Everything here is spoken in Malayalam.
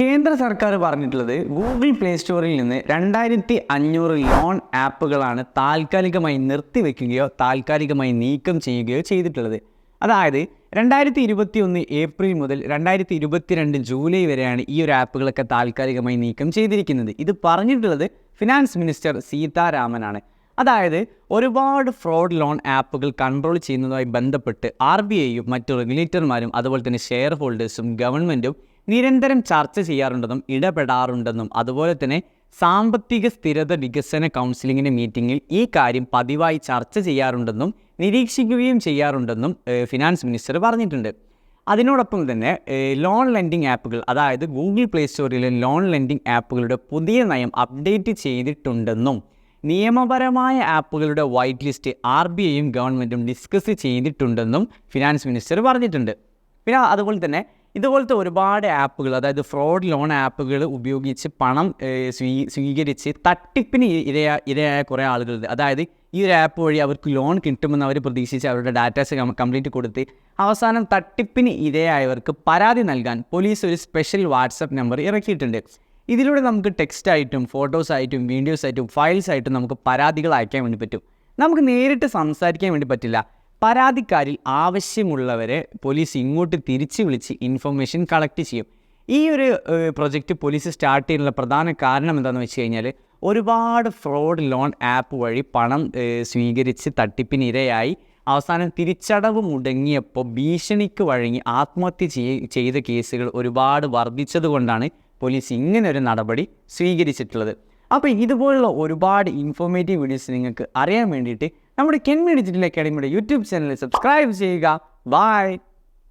കേന്ദ്ര സർക്കാർ പറഞ്ഞിട്ടുള്ളത് ഗൂഗിൾ പ്ലേ സ്റ്റോറിൽ നിന്ന് രണ്ടായിരത്തി അഞ്ഞൂറ് ലോൺ ആപ്പുകളാണ് താൽക്കാലികമായി നിർത്തിവെക്കുകയോ താൽക്കാലികമായി നീക്കം ചെയ്യുകയോ ചെയ്തിട്ടുള്ളത്. അതായത് രണ്ടായിരത്തി ഇരുപത്തി ഒന്ന് ഏപ്രിൽ മുതൽ രണ്ടായിരത്തി ഇരുപത്തിരണ്ട് ജൂലൈ വരെയാണ് ഈ ഒരു ആപ്പുകളൊക്കെ താൽക്കാലികമായി നീക്കം ചെയ്തിരിക്കുന്നത്. ഇത് പറഞ്ഞിട്ടുള്ളത് ഫിനാൻസ് മിനിസ്റ്റർ സീതാരാമനാണ്. അതായത് ഒരുപാട് ഫ്രോഡ് ലോൺ ആപ്പുകൾ കൺട്രോൾ ചെയ്യുന്നതുമായി ബന്ധപ്പെട്ട് ആർ ബി ഐയും മറ്റു റെഗുലേറ്റർമാരും അതുപോലെ തന്നെ ഷെയർ ഹോൾഡേഴ്സും ഗവൺമെന്റും നിരന്തരം ചർച്ച ചെയ്യാറുണ്ടെന്നും ഇടപെടാറുണ്ടെന്നും അതുപോലെ തന്നെ സാമ്പത്തിക സ്ഥിരത വികസന കൗൺസിലിങ്ങിന്റെ മീറ്റിങ്ങിൽ ഈ കാര്യം പതിവായി ചർച്ച ചെയ്യാറുണ്ടെന്നും നിരീക്ഷിക്കുകയും ചെയ്യാറുണ്ടെന്നും ഫിനാൻസ് മിനിസ്റ്റർ പറഞ്ഞിട്ടുണ്ട്. അതിനോടൊപ്പം തന്നെ ലോൺ ലെൻഡിങ് ആപ്പുകൾ അതായത് ഗൂഗിൾ പ്ലേ സ്റ്റോറിലെ ലോൺ ലെൻഡിങ് ആപ്പുകളുടെ പുതിയ നയം അപ്ഡേറ്റ് ചെയ്തിട്ടുണ്ടെന്നും നിയമപരമായ ആപ്പുകളുടെ വൈറ്റ് ലിസ്റ്റ് ആർ ബി ഐയും ഗവൺമെന്റും ഡിസ്കസ് ചെയ്തിട്ടുണ്ടെന്നും ഫിനാൻസ് മിനിസ്റ്റർ പറഞ്ഞിട്ടുണ്ട്. പിന്നെ അതുപോലെ തന്നെ ഇതുപോലത്തെ ഒരുപാട് ആപ്പുകൾ അതായത് ഫ്രോഡ് ലോൺ ആപ്പുകൾ ഉപയോഗിച്ച് പണം സ്വീകരിച്ച് തട്ടിപ്പിന് ഇരയാ ഇരയായ കുറേ ആളുകളുണ്ട് അതായത് ഈ ഒരു ആപ്പ് വഴി അവർക്ക് ലോൺ കിട്ടുമെന്ന് അവർ പ്രതീക്ഷിച്ച് അവരുടെ ഡാറ്റാസ് കംപ്ലീറ്റ് കൊടുത്ത് അവസാനം തട്ടിപ്പിന് ഇരയായവർക്ക് പരാതി നൽകാൻ പോലീസ് ഒരു സ്പെഷ്യൽ വാട്സപ്പ് നമ്പർ ഇറക്കിയിട്ടുണ്ട്. ഇതിലൂടെ നമുക്ക് ടെക്സ്റ്റ് ആയിട്ടും ഫോട്ടോസ് ആയിട്ടും വീഡിയോസ് ആയിട്ടും ഫയൽസ് ആയിട്ടും നമുക്ക് പരാതികൾ അയക്കാൻ വേണ്ടി പറ്റും. നമുക്ക് നേരിട്ട് സംസാരിക്കാൻ വേണ്ടി പറ്റില്ല. പരാതിക്കാരിൽ ആവശ്യമുള്ളവരെ പോലീസ് ഇങ്ങോട്ട് തിരിച്ച് വിളിച്ച് ഇൻഫർമേഷൻ കളക്ട് ചെയ്യും. ഈ ഒരു പ്രൊജക്റ്റ് പോലീസ് സ്റ്റാർട്ട് ചെയ്യാനുള്ള പ്രധാന കാരണം എന്താണെന്ന് വെച്ച് കഴിഞ്ഞാൽ ഒരുപാട് ഫ്രോഡ് ലോൺ ആപ്പ് വഴി പണം സ്വീകരിച്ച് തട്ടിപ്പിനിരയായി അവസാനം തിരിച്ചടവ് മുടങ്ങിയപ്പോൾ ഭീഷണിക്ക് വഴങ്ങി ആത്മഹത്യ ചെയ്ത കേസുകൾ ഒരുപാട് വർദ്ധിച്ചതുകൊണ്ടാണ് പോലീസ് ഇങ്ങനെ ഒരു നടപടി സ്വീകരിച്ചിട്ടുള്ളത്. അപ്പോൾ ഇതുപോലുള്ള ഒരുപാട് ഇൻഫോർമേറ്റീവ് വീഡിയോസ് നിങ്ങൾക്ക് അറിയാൻ വേണ്ടിയിട്ട് നമ്മുടെ കെൻമി ഡിജിറ്റൽ അക്കാഡമിയുടെ യൂട്യൂബ് ചാനൽ സബ്സ്ക്രൈബ് ചെയ്യുക. ബൈ.